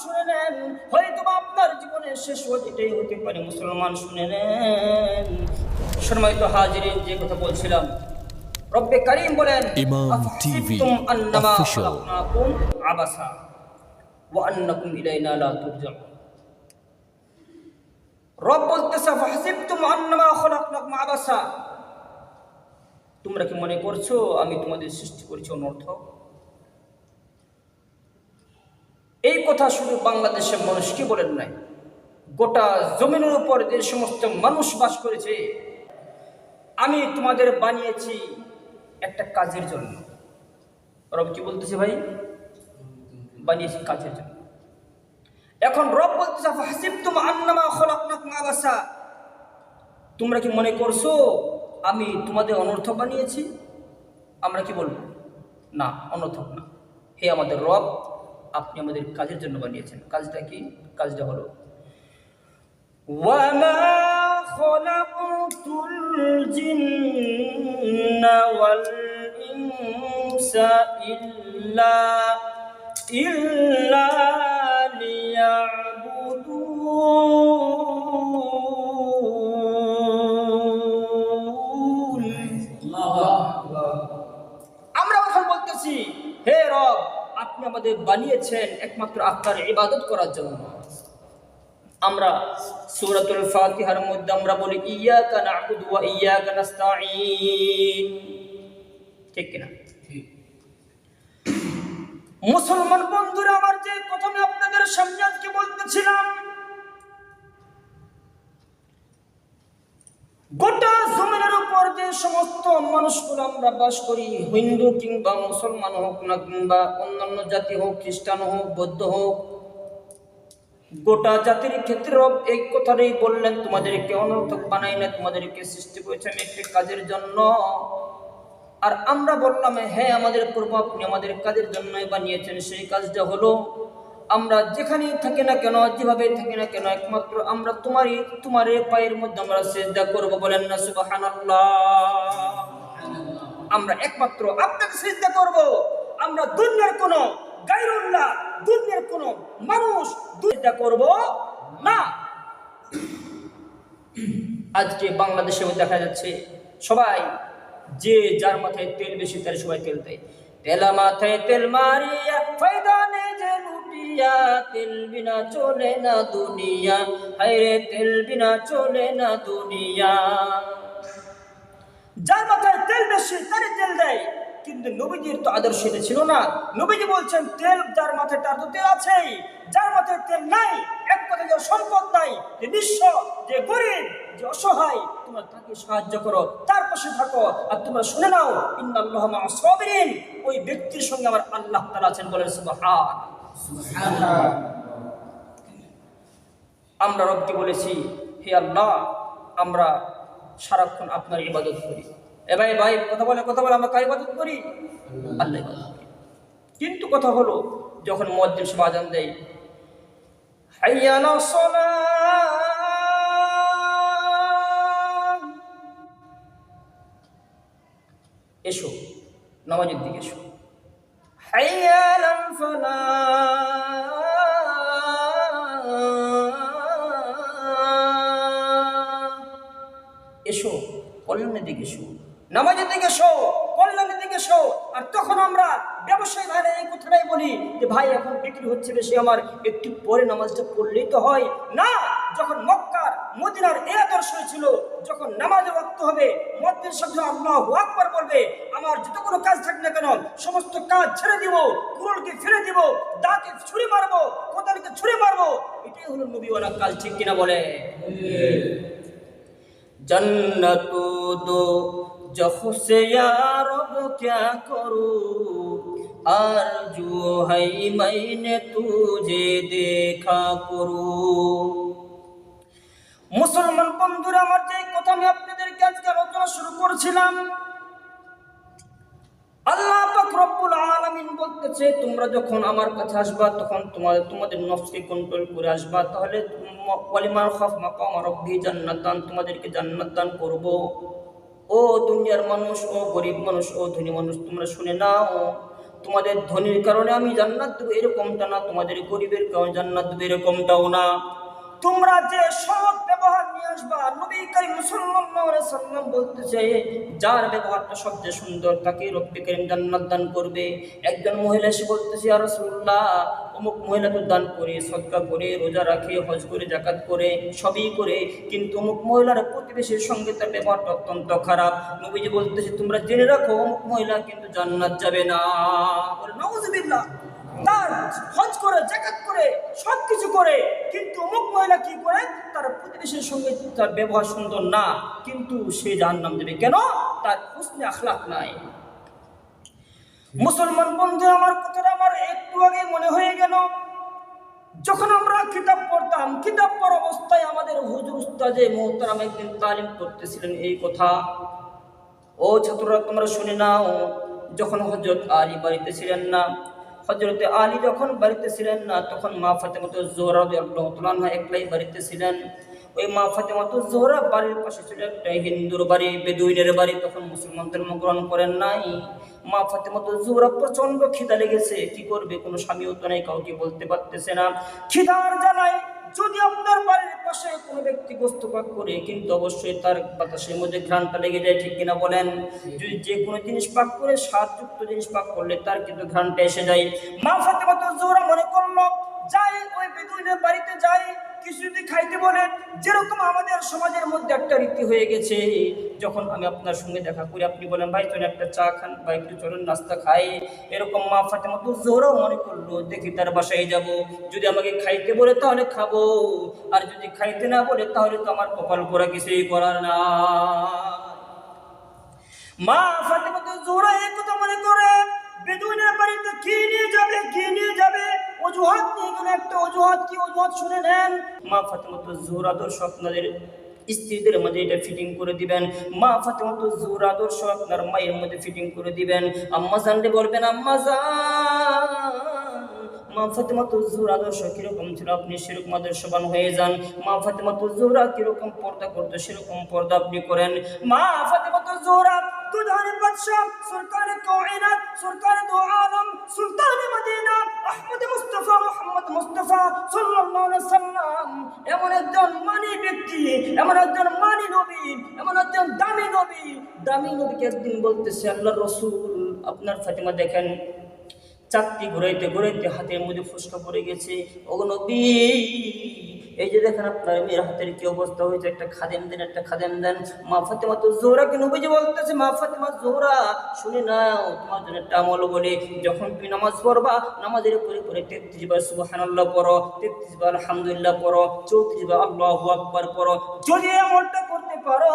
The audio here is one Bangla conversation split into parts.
শুনে নেন। হয়তো আপনার জীবনের শেষ এটাই হতে পারে মুসলমান শুনে নেন। সম্মানিত হাজিরিন যে কথা বলছিলাম রব্বে করিম বলেন ইমাম official। আবাসা ওয়া আন্নাকুম ইলাইনা লা তুরজাউন। রব বলতেছে ফাহসিবতুম আন্নামা খালাকনাকুম আবাসা। তোমরা কি মনে করছ আমি তোমাদের সৃষ্টি করেছি অনর্থক এই কথা শুধু বাংলাদেশের মানুষকে বলেন নাই? গোটা জমিনের উপর যে সমস্ত মানুষ বাস করেছে, আমি তোমাদের বানিয়েছি একটা কাজের জন্য। রব কি বলতেছে ভাই? বানিয়েছি কাজের জন্য। এখন রব বলতেছে তুম তোমরা কি মনে করছ, আমি তোমাদের অনর্থক বানিয়েছি? আমরা কি বলব? না, অনর্থক না। হে আমাদের রব আপনি আমাদের কাজের জন্য বানিয়েছেন। কাজটা কি? কাজটা হলো ইল্লা ইল্লা আপনি আমাদের বানিয়েছেন একমাত্র আপনার ইবাদত করার জন্য। আমরা সূরাতুল ফাতিহার মধ্যে আমরা বলি ইয়াকা না'বুদু ওয়া ইয়াকা নাস্তাঈন। ঠিক কিনা? মুসলমান বন্ধুরা আমার যে কথা আমি আপনাদের সামনে আজকে বলতেছিলাম গোটা উপর যে সমস্ত মানুষগুলো আমরা বাস করি, হিন্দু কিংবা মুসলমান হোক না কিংবা অন্যান্য জাতি হোক, খ্রিস্টান হোক, বৌদ্ধ হোক, গোটা জাতির ক্ষেত্রে এই কথাটাই বললেন, তোমাদেরকে অনর্থক বানাই না তোমাদেরকে সৃষ্টি করেছে আমি একটি কাজের জন্য। আর আমরা বললাম হ্যাঁ আমাদের প্রভু আপনি আমাদের কাজের জন্যই বানিয়েছেন, সেই কাজটা হলো আমরা যেখানেই থাকি না কেন যেভাবে থাকি না কেন, একমাত্র আমরা তোমারই তোমার পায়ের মধ্যে আমরা সেজদা করব বলেন না, সুবহানাল্লাহ। আমরা একমাত্র আপনাকে সেজদা করব। আমরা দুনিয়ার কোনো গায়রুল্লাহ, দুনিয়ার কোনো মানুষ সেজদা করব না। আজকে বাংলাদেশেও দেখা যাচ্ছে, সবাই যে যার মাথায় তেল বেশি তার সবাই তেল দেয়। তেলা মাথায় তেল মারিয়া ফায়দা নেই যে লুটিয়া, তেল বিনা চলে না দুনিয়া। হায়রে, তেল বিনা চলে না দুনিয়া। যার মাথায় তেল বেশি, তারই তেল দেয়। কিন্তু নবীজির তো আদর্শ এটা ছিল না। নবীজি বলছেন, তেল যার মাথায়, তার তো তেল আছেই। যার মাথায় তেল নাই, এক কথা যে সম্পদ নাই, যে নিঃস্ব যে গরিব যে অসহায়, তোমরা তাকে সাহায্য করো। তার পাশে থাকো আর তোমরা শুনে নাও ওই ব্যক্তির সঙ্গে আমার আল্লাহ আছেন আমরা রবকে বলেছি, হে আল্লাহ, আমরা সারাক্ষণ আপনার ইবাদত করি। এ ভাই কথা বলে কথা বলে আমরা কার ইবাদত করি? আল্লাহ। কিন্তু কথা হলো, যখন মসজিদ আজান দেয় হাইয়া আলা এসো, নামাজের দিকে এসো। এসো, কল্যাণের দিকে এসো। নামাজের দিকে এসো, কল্যাণের দিকে এসো। আর তখন আমরা ব্যবসায়ী ভাইরা এই কথাটাই বলি যে, ভাই, এখন বিক্রি হচ্ছে বেশি, আমার একটু পরে নামাজটা পড়লেই তো হয়। না, যখন মক্কার মদিনার এই আদর্শ ছিল যখন নামাজের রক্ত হবে মদ্দের শব্দ আল্লাহ আকবার বলবে, আমার যত কোনো কাজ থাকবে না কেন, সমস্ত কাজ ছেড়ে দিব, কুরলকে ফিরে দিব দাঁতকে ছুরি মারবো, কোদালকে ছুরি মারবো। এটাই হলো নবীওয়ালা কাজ, ঠিক কিনা বলে? জন্নতু দো যখন রব, ক্যা করু? আর জু হাই মাইনে তুঝে দেখা করু। মুসলমান বন্ধুরা, আমার যে কথা আমি আপনাদেরকে আজকে আলোচনা শুরু করেছিলাম, আল্লাহ রব্বুল আলামিন বলতেছে, তোমরা যখন আমার কাছে আসবা, তখন তোমাদের তোমাদের নফসকে কন্ট্রোল করে আসবা। তাহলে ওয়ালিমান খাফ মাকাম রব্বি জান্নাতান, তোমাদেরকে জান্নাত দান করব। ও দুনিয়ার মানুষ, ও গরিব মানুষ, ও ধনী মানুষ, তোমরা শুনে নাও। তোমাদের ধনির কারণে আমি জান্নাত দেবো এরকমটা না, তোমাদের গরিবের কারণে জান্নাত দেবো এরকমটাও না। তোমরা যে সৎ ব্যবহার নিয়ে আসবা, নবী করিম সাল্লাম বলতেছে, যার ব্যবহারটা সবচেয়ে সুন্দর তাকে রব্বি করিম জান্নাত দান করবে। একজন মহিলা এসে বলতেছে, ইয়া রাসূলুল্লাহ, অমুক মহিলা তো দান করে, সদকা করে, রোজা রাখে, হজ করে জাকাত করে, সবই করে, কিন্তু অমুক মহিলার প্রতিবেশীর সঙ্গে তার ব্যবহারটা অত্যন্ত খারাপ। নবীজি বলতেছে, তোমরা জেনে রাখো, অমুক মহিলা কিন্তু জান্নাত যাবে না। বলে, নাউজুবিল্লাহ। তার হজ করে জাকাত করে সব কিছু করে। কিন্তু অমুক মহিলা কি করে? তার প্রতিবেশীর সঙ্গে তার ব্যবহার সুন্দর না। কিন্তু সে জাহান্নাম দেবে কেন? তার হুসনে আখলাক নাই। মুসলমান বন্ধু আমার কথাটা আমার একটু আগে মনে হয়ে গেল। যখন আমরা কিতাব পড়তাম, কিতাব পড়া অবস্থায় আমাদের হুজুর উস্তাজে মোহতারাম একদিন তালিম করতেছিলেন এই কথা। ও ছাত্ররা, তোমরা শুনে নাও, যখন হজরত আলী বাড়িতে ছিলেন না হজরতে আলী যখন বাড়িতে ছিলেন না, তখন মা ফাতেমাত জোহরা রহমতুল্লাহ একলাই বাড়িতে ছিলেন। ওই মা ফাতেমাত জোহরা বাড়ির পাশে ছিল একটা হিন্দুর বাড়ি, বেদুইনের বাড়ি তখন মুসলমান ধর্ম গ্রহণ করেন নাই। মা ফাতেমাত জোহরা প্রচণ্ড খিদা লেগেছে। কি করবে? কোনো স্বামীও তো নাই, কাউকে বলতে পারতেছে না। খিদার জ্বালায় যদি আপনার বাড়ির পাশে কোনো ব্যক্তি গোস্ত পাক করে, কিন্তু অবশ্যই তার বাতাসের মধ্যে ঘ্রাণটা লেগে যায়, ঠিক কিনা বলেন? যদি যে কোনো জিনিস পাক করে, স্বাদযুক্ত জিনিস পাক করলে তার কিন্তু ঘ্রাণটা এসে যায়। মা ফাতেমা তো জোরা মনে করল যাই, ওই বেদুইনের বাড়িতে যাই, কিছু যদি খাইতে বলেন, যেরকম আমাদের সমাজের মধ্যে একটা রীতি হয়ে গেছে, যখন আমি আপনার সঙ্গে দেখা করি, আপনি বলেন, ভাই, চলেন একটা চা খান বা একটু চলেন, নাস্তা খাই। এরকম মা ফাতেমা তো জোরাও মনে করল, দেখি তার বাসায় যাব, যদি আমাকে খাইতে বলে তাহলে খাব, আর যদি খাইতে না বলে তাহলে তো আমার কপাল করা কিছুই করার না। মা ফাতেমা জোরা এই কথা মনে করে, বেদুইনের বাড়িতে কি নিয়ে যাবে, কি নিয়ে যাবে? অজুহাত একটা অজুহাত, কি অজুহাত শুনে নেন। মা আদর্শ আপনাদের স্ত্রীদের মধ্যে এটা ফিটিং করে দিবেন। মা জোর আদর্শ আপনার মায়ের মধ্যে ফিটিং করে দিবেন। আম্মা জানলে বলবেন, আম্মা জান। মা ফাতেমা আদর্শ ছিল? আপনি সেরকম আদর্শবান হয়ে যান। মা ফাতেমা তুজুরা কীরকম পর্দা করতো, সেরকম পর্দা আপনি করেন। মা ফাতেমা তুজুরা দুধান বাদশাহ, সরকার কায়নাত, সরকার দো আলম, সুলতান Medina, Ahmad Mustafa, Muhammad Mustafa সাল্লাল্লাহু আলাইহি সাল্লাম এমন একজন মানি ব্যক্তি, এমন একজন মানি নবী, এমন একজন দামি নবী। দামি নবীকে একদিন বলতেছে, আল্লাহর রাসূল, আপনার ফাতেমা দেখেন চাকতি ঘুরাইতে ঘুরাইতে হাতের মধ্যে ফুসকা পড়ে গেছে। অগনবী এই যে দেখেন আপনার মেয়ের হাতের কি অবস্থা হয়েছে? একটা খাদেম দেন একটা খাদেম দেন। মা ফাতেমা তো জোহরাকে নবীজি বলতেছে মা ফাতেমা জোহরা শুনে নাও তোমার জন্য একটা আমল বলে। যখন তুমি নামাজ পড়বা নামাজের উপরে পরে তেত্রিশ বার সুবহানাল্লাহ পড়ো তেত্রিশ বার আলহামদুলিল্লাহ পড়ো চৌত্রিশ বার আল্লাহু আকবার পড়ো। যদি আমলটা করতে পারো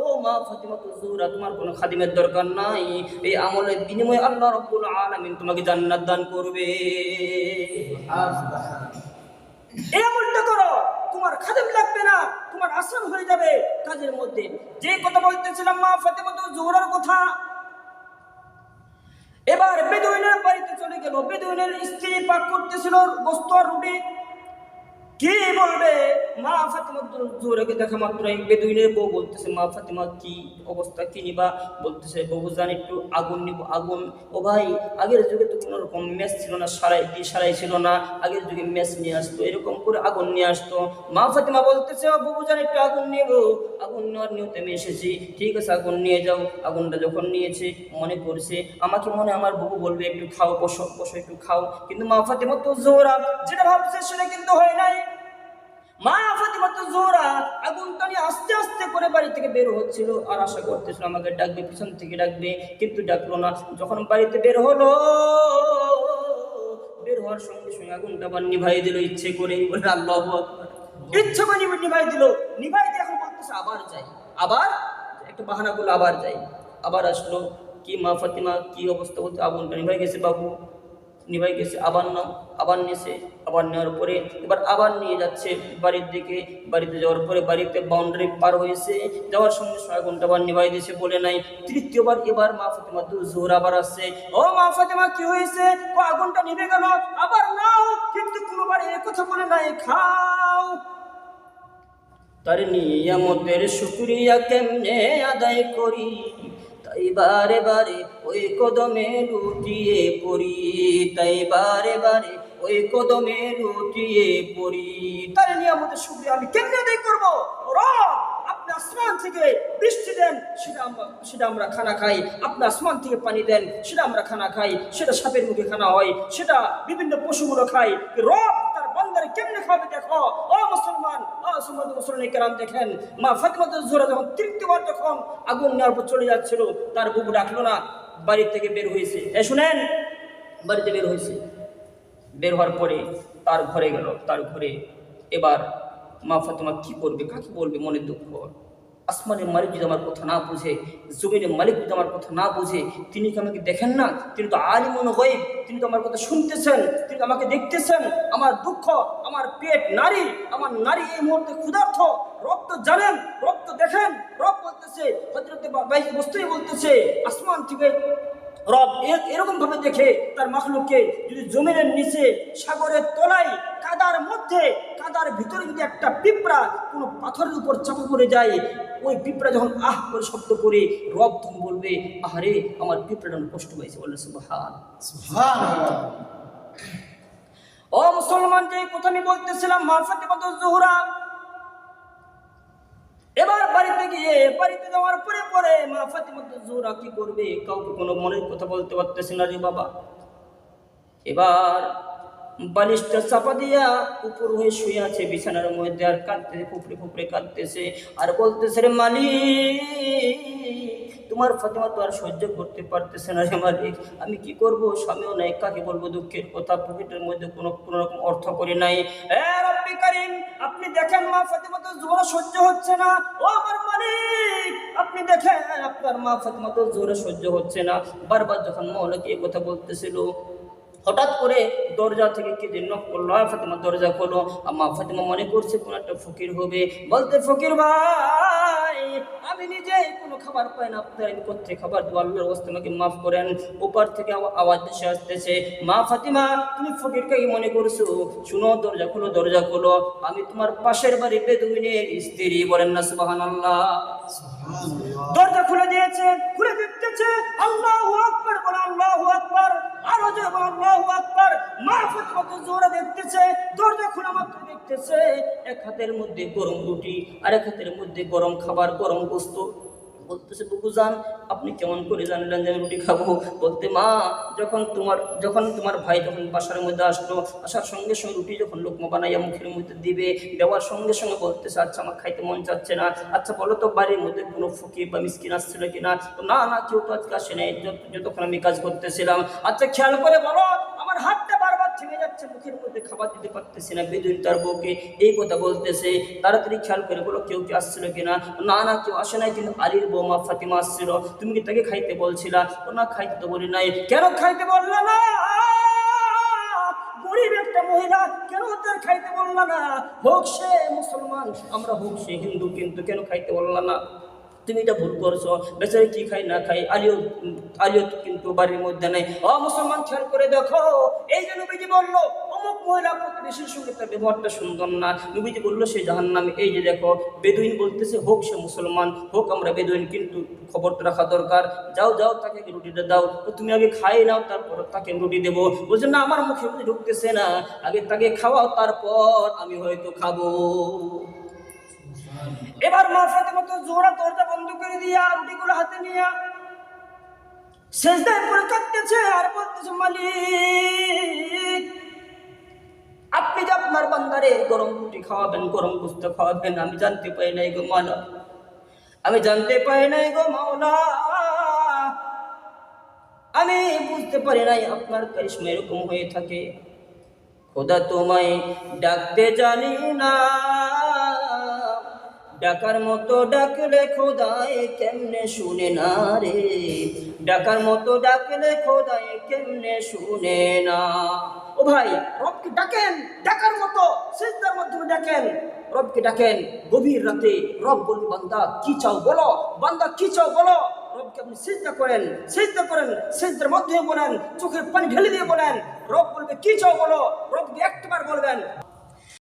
ও মা ফাতেমা তো জোহরা তোমার কোনো খাদিমের দরকার নাই। এই আমলের বিনিময়ে আল্লাহ রব্বুল আলামিন তোমাকে জান্নাত দান করবে। এই আমলটা করো তোমার খাদেম লাগবে না, তোমার আসান হয়ে যাবে কাজের মধ্যে। যে কথা বলতেছিলাম মা ফাতেমত জোহরার কথা। এবার বেদুইনের বাড়িতে চলে গেল। বেদুইনের স্ত্রী পাক করতেছিল গোস্ত রুটি। কি বলবে? মা ফাতেমা জোহরাকে দেখা মাত্র এই বেদুইনের বউ বলতেছে, মা ফাতেমা, কি অবস্থা? কি নিবা? বলতেছে বউ জান, একটু আগুন নিব, আগুন। ও ভাই, আগের যুগে তো কোনো রকম ম্যাচ ছিল না, সারাই, কি সারাই ছিল না? আগের যুগে ম্যাচ নিয়ে আসতো, এরকম করে আগুন নিয়ে আসতো। মা ফাতেমা বলতেছে বউ জান, একটু আগুন নিব, আগুন নেওয়ার নিয়তে আমি এসেছি। ঠিক আছে, আগুন নিয়ে যাও, আগুনটা যখন নিয়েছে, মনে করছে আমাকে মনে আমার বউ বলবে, একটু খাও, বসো বসো, একটু খাও। কিন্তু মা ফাতেমা তো জোহরা যেটা ভাবছে সেটা কিন্তু হয় নাই। মা ফাতিমা জোরা আগুনটা নিয়ে আস্তে আস্তে করে বাড়ি থেকে বের হচ্ছিল। আর আশা করতেছিল আমাকে ডাকবে, পিছন থেকে ডাকবে, কিন্তু ডাকলো না। যখন বাড়িতে বের হলো, বের হওয়ার সঙ্গে সঙ্গে আগুনটা আবার নিভাই দিল, ইচ্ছে করে বলে, আল্লাহ ইচ্ছে করে নিভে- নিভাই দিল। নিভাই দিয়ে এখন বলতেছে, আবার যাই। আবার একটা বাহানা করল আবার যাই। আবার আসলো, কি মা ফাতিমা, কি অবস্থা? বলতে আগুনটা নিভাই গেছে বাবু। নিভাই গেছে, আবার নাও, আবার নিয়েছে, আবার নেওয়ার পরে এবার আবার নিয়ে যাচ্ছে। বাড়ির দিকে, বাড়িতে যাওয়ার পরে বাড়িতে বাউন্ডারি পার হয়েছে। যাওয়ার সঙ্গে সঙ্গে আগুনটা আবার নিভাই দিয়েছে বলে নাই। তৃতীয়বার এবার মা ফাতেমা দু জোর আবার আসছে। ও মা ফাতেমা, কি হয়েছে? ও আগুনটা নিভে গেল, আবার নাও। কিন্তু কোনোবার এ কথা বলে নাই, খাও। তার নিয়ামতের শুক্রিয়া কেমনে আদায় করি? তাই বারে বারে ওই কদমে লুটিয়ে পড়ি, তাই বারে বারে ওই কদমে লুটিয়ে পড়ি। তার নিয়ামতের শুক্রিয়া আমি কেমনে আদায় করব? রব, আপনি আসমান থেকে বৃষ্টি দেন, সেটা আমরা সেটা আমরা খানা খাই। আপনি আসমান থেকে পানি দেন, সেটা আমরা খানা খাই। সেটা সাপের মুখে খানা হয়, সেটা বিভিন্ন পশুগুলো খাই রব কেমনে ও মুসলমান দেখেন। যখন আগুন নেওয়ার পর চলে যাচ্ছিল, তার বুক না বাড়ি থেকে বের হয়েছে। বাড়িতে বের হয়েছে। বের হওয়ার পরে তার ঘরে গেল, তার ঘরে। এবার মা ফাতেমা কি করবে কাকে বলবে? মনে দুঃখ। আসমানের মালিক যদি আমার কথা না বুঝে, জমিনের মালিক যদি আমার কথা না বুঝে, তিনি কি আমাকে দেখেন না? তিনি তো আলিমন গরিব তিনি তো আমার কথা শুনতেছেন, তিনি আমাকে দেখতেছেন। আমার দুঃখ, আমার পেট নারী, আমার নারী এই মুহূর্তে ক্ষুধার্থ রক্ত জানেন, রক্ত দেখেন রব বলতেছে বস্তুই বলতেছে, আসমান থেকে রব এরকম ভাবে দেখে তার মাখলুককে যদি জমিনের নিচে সাগরের তলায় কাদার মধ্যে, কাদার ভিতরে যদি একটা পিঁপড়া কোনো পাথরের উপর চাপা পড়ে যায় ওই পিঁপড়া যখন আহ করে শব্দ করে রব তখন বলবে, আহারে, আমার পিঁপড়াটা কষ্ট পাইছে। বলে সুবহান। ও মুসলমান যে কথা আমি বলতেছিলাম মা ফাতেমা জোহরা। এবার বাড়িতে গিয়ে, বাড়িতে যাওয়ার পরে পরে মা ফাতেমা জোহরা কি করবে? কাউকে কোনো মনের কথা বলতে পারতেছে না রে বাবা। এবার বালিশটা চাপা দিয়া উপর হয়ে শুয়ে আছে, বিছানার মধ্যে আর কাঁদতেছে, ফুপড়ে ফুপড়ে কাঁদতেছে। আর বলতেছে, রে মালিক, তোমার ফাতেমা তো আর সহ্য করতে পারতেছে না রে মালিক। আমি কি করব? স্বামীও নাই, কাকে বলব দুঃখের কথা? পকেটের মধ্যে কোনো কোনো রকম অর্থ করি নাই। আপনি দেখেন মা ফাতেমা তো জোরে সহ্য হচ্ছে না। ও আমার মালিক, আপনি দেখেন আপনার মা ফাতেমা তো জোরে সহ্য হচ্ছে না। বারবার যখন মৌলাকে কথা বলতেছিল হঠাৎ করে দরজা থেকে কে যে নক করল আর ফাতেমা দরজা খোলো। আমা ফাতেমা মনে করছে, কোন একটা ফকির হবে। বলতে, ফকির ভাই! আমি নিজেই কোনো খাবার পাই না। আপনার আমি করতে খাবার দেবো? আল্লাহর অবস্থা আমাকে মাফ করেন। ওপার থেকে আওয়াজ দেশে আসতেছে মা ফাতিমা তুমি ফকিরকে কি মনে করছ? শুনো দরজা খোলো দরজা খোলো। আমি তোমার পাশের বাড়ি বেদুইনের স্ত্রী বলেন না সুবাহান আল্লাহ সুবহানাল্লাহ। দরজা খুলে দিয়েছে খুলে দিতেছে আল্লাহু আকবার বলে আল্লাহু আকবার। আরও বলে আল্লাহু আকবার। মা জোরে দেখতেছে, দরজা খোলা মাত্র দেখতেছে। এক হাতের মধ্যে গরম রুটি আর এক হাতের মধ্যে গরম খাবার, গরম গোস্ত। বলতেছে, বুবু জান, আপনি কেমন করে জানলেন যে আমি রুটি খাব? বলতে, মা, যখন তোমার যখন তোমার ভাই যখন বাসার মধ্যে আসলো, আসার সঙ্গে সঙ্গে রুটি যখন লোকমা বানাইয়া মুখের মধ্যে দিবে, দেওয়ার সঙ্গে সঙ্গে বলতেছে আচ্ছা আমার খাইতে মন চাচ্ছে না। আচ্ছা বলো তো, বাড়ির মধ্যে কোনো ফকির বা মিসকিন আসছিল কিনা না না, কেউ তো আজকে আসে নাই। যত- যতক্ষণ আমি কাজ করতেছিলাম। আচ্ছা খেয়াল করে বলো থেমে যাচ্ছে, মুখের মধ্যে খাবার দিতে পারতেছে না বেদুইন তার বউকে এই কথা বলতেছে। তাড়াতাড়ি খেয়াল করে বলো, কেউ কি আসছিল কিনা না? না কেউ আসে নাই, কিন্তু আলীর বৌমা ফাতিমা আসছিল। তুমি কি তাকে খাইতে বলছিলা? ও না, খাইতে তো বলি নাই। কেন খাইতে বলল না? একটা মহিলা, কেন তার খাইতে বললা না? মুসলমান, আমরা হোক সে হিন্দু, কিন্তু কেন খাইতে বললা না? তুমি এটা ভুল করছ। বেচারে কি খাই না খাই আলিও আলিও কিন্তু বাড়ির মধ্যে নেই। অ মুসলমান, খেয়াল করে দেখো, এই যে নবীজি বলল, অমুক মহিলা প্রতিবেশীর সঙ্গে তার ব্যবহারটা সুন্দর না। নবীজি বলল, সে জাহান নামে এই যে দেখো, বেদুইন বলতেছে, হোক সে মুসলমান, হোক আমরা বেদুইন, কিন্তু খবরটা রাখা দরকার। যাও যাও, তাকে রুটিটা দাও। তো তুমি আগে খাই নাও, তারপর তাকে রুটি দেবো। বলছে, না, আমার মুখে ঢুকতেছে না। আগে তাকে খাওয়াও, তারপর আমি হয়তো খাব। এবার মা ফাতেমা তো জোড়া দরজা বন্ধ করে দিয়া রুটিগুলো হাতে নিয়া শেষদায় পরে কাঁদতেছে আর বলতেছে, মালিক, আপনি যে আপনার বান্দারে গরম রুটি খাওয়াবেন, গরম গোস্ত খাওয়াবেন, আমি জানতে পাই নাই গো মালা আমি জানতে পাই নাই গো মাওলা। আমি বুঝতে পারি নাই আপনার কারিশমা এরকম হয়ে থাকে। খোদা তোমায় ডাকতে জানি না। ডাকার মতো ডাকলে খোদায় কেমনে শুনে না রে? ডাকার মতো ডাকলে খোদায় কেমনে শুনে না? ও ভাই, রবকে ডাকেন, ডাকার মতো সিজদার মাধ্যমে ডাকেন। রবকে ডাকেন, গভীর রাতে রব বলবে বান্দা, কি চাও বলো? বান্দা, কি চাও বলো? রবকে আপনি সিজদা করেন সিজদা করেন, সিজদার মাধ্যমে বলেন, চোখের পানি ঢেলে দিয়ে বলেন। রব বলবে, কি চাও বলো? রবকে একবার বলবেন